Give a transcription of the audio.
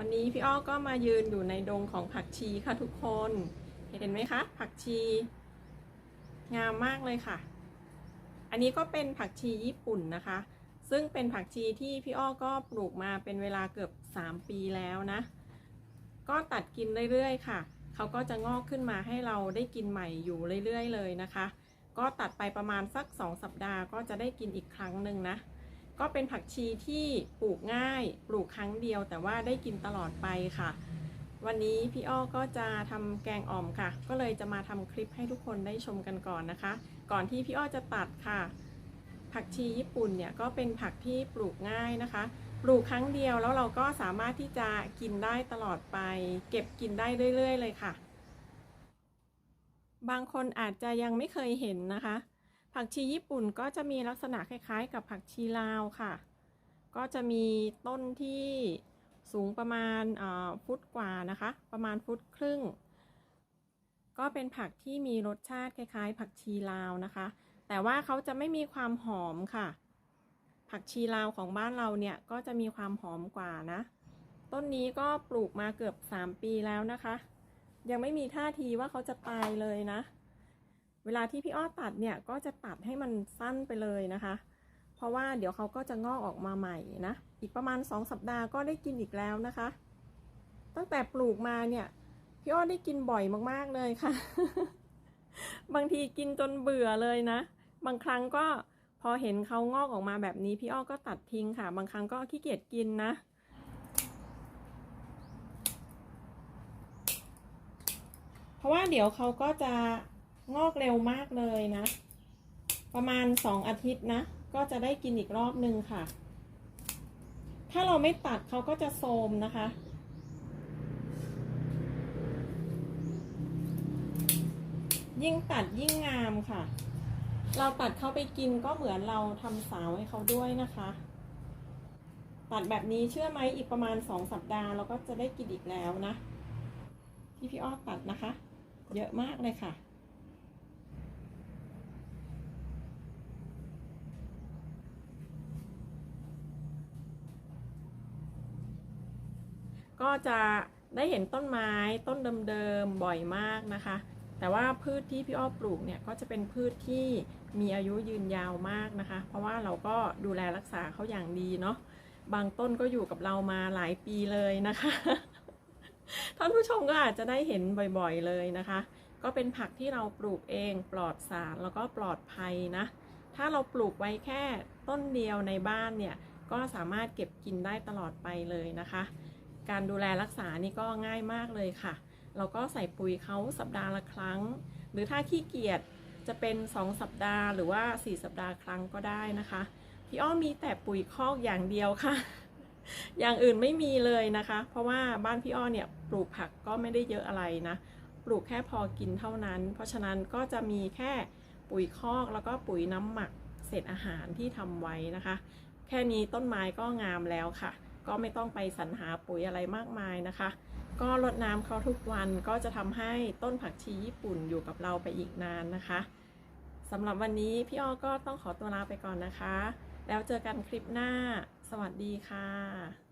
วันนี้พี่อ้อก็มายืนอยู่ในดงของผักชีค่ะทุกคน เห็นไหมคะ ผักชี งามมากเลยค่ะ อันนี้ก็เป็นผักชีญี่ปุ่นนะคะ ซึ่งเป็นผักชีที่พี่อ้อก็ปลูกมาเป็นเวลาเกือบ 3 ปีแล้วนะ ก็ตัดกินเรื่อยๆค่ะ เขาก็จะงอกขึ้นมาให้เราได้กินใหม่อยู่เรื่อยๆเลยนะคะ ก็ตัดไปประมาณสัก 2 สัปดาห์ก็จะได้กินอีกครั้งหนึ่งนะ ก็เป็นผักชีที่ปลูกง่าย ปลูกครั้งเดียวแต่ว่าได้กินตลอดไปค่ะ วันนี้พี่อ้อก็จะทำแกงอ่อมค่ะ ก็เลยจะมาทำคลิปให้ทุกคนได้ชมกันก่อนนะคะ ก่อนที่พี่อ้อจะตัดค่ะ ผักชีญี่ปุ่นเนี่ยก็เป็นผักที่ปลูกง่ายนะคะ ปลูกครั้งเดียวแล้วเราก็สามารถที่จะกินได้ตลอดไป เก็บกินได้เรื่อย ๆ เลยค่ะ บางคนอาจจะยังไม่เคยเห็นนะคะ ผักชีญี่ปุ่นก็จะมีลักษณะคล้ายๆ กับผักชีลาวค่ะ ก็จะมีต้นที่สูงประมาณฟุตกว่านะคะ ประมาณฟุตครึ่ง ก็เป็นผักที่มีรสชาติคล้ายๆ ผักชีลาวนะคะ แต่ว่าเขาจะไม่มีความหอมค่ะ ผักชีลาวของบ้านเราเนี่ยก็จะมีความหอมกว่านะ ต้นนี้ก็ปลูกมาเกือบ 3 ปีแล้วนะคะ ยังไม่มีท่าทีว่าเขาจะตายเลยนะ เวลาที่พี่อ้อตัดเนี่ยก็จะตัดให้มันสั้นไปเลยนะคะ เพราะว่าเดี๋ยวเขาก็จะงอกออกมาใหม่นะ อีกประมาณ 2 สัปดาห์ก็ได้กินอีกแล้วนะคะ ตั้งแต่ปลูกมาเนี่ย พี่อ้อได้กินบ่อยมากๆเลยค่ะ บางทีกินจนเบื่อเลยนะ บางครั้งก็พอเห็นเขางอกออกมาแบบนี้ พี่อ้อก็ตัดทิ้งค่ะ บางครั้งก็ขี้เกียจกินนะเพราะว่าเดี๋ยวเขาก็จะ งอกเร็วมากเลยนะ ประมาณสองอาทิตย์นะ ก็จะได้กินอีกรอบนึงค่ะ ถ้าเราไม่ตัดเขาก็จะโทมนะคะยิ่งตัดยิ่งงามค่ะ เราตัดเขาไปกินก็เหมือนเราทำสาวให้เขาด้วยนะคะ ตัดแบบนี้เชื่อไหมอีกประมาณสองสัปดาห์เราก็จะได้กินอีกแล้วนะ ที่พี่อ้อตัดนะคะ เยอะมากเลยค่ะ ก็จะได้เห็นต้นไม้ต้นเดิมๆบ่อยมากนะคะ แต่ว่าพืชที่พี่อ้อปลูกเนี่ยก็จะเป็นพืชที่มีอายุยืนยาวมากนะคะ เพราะว่าเราก็ดูแลรักษาเขาอย่างดีเนาะบางต้นก็อยู่กับเรามาหลายปีเลยนะคะท่านผู้ชมก็อาจจะได้เห็นบ่อยๆเลยนะคะ ก็เป็นผักที่เราปลูกเองปลอดสารแล้วก็ปลอดภัยนะ ถ้าเราปลูกไว้แค่ต้นเดียวในบ้านเนี่ยก็สามารถเก็บกินได้ตลอดไปเลยนะคะ การดูแลรักษานี่ก็ง่ายมากเลยค่ะ เราก็ใส่ปุ๋ยเขาสัปดาห์ละครั้ง หรือถ้าขี้เกียจจะเป็น 2 สัปดาห์หรือว่า 4 สัปดาห์ครั้งก็ได้นะคะ พี่อ้อมีแต่ปุ๋ยคอกอย่างเดียวค่ะ อย่างอื่นไม่มีเลยนะคะ เพราะว่าบ้านพี่อ้อเนี่ยปลูกผักก็ไม่ได้เยอะอะไรนะ ปลูกแค่พอกินเท่านั้น เพราะฉะนั้นก็จะมีแค่ปุ๋ยคอกแล้วก็ปุ๋ยน้ำหมักเศษอาหารที่ทำไว้นะคะ แค่นี้ต้นไม้ก็งามแล้วค่ะ ก็ไม่ต้องไปสรรหาปุ๋ยอะไรมากมายนะคะ ก็รดน้ำเขาทุกวันก็จะทำให้ต้นผักชีญี่ปุ่นอยู่กับเราไปอีกนานนะคะสำหรับวันนี้พี่อ้อก็ต้องขอตัวลาไปก่อนนะคะ แล้วเจอกันคลิปหน้า สวัสดีค่ะ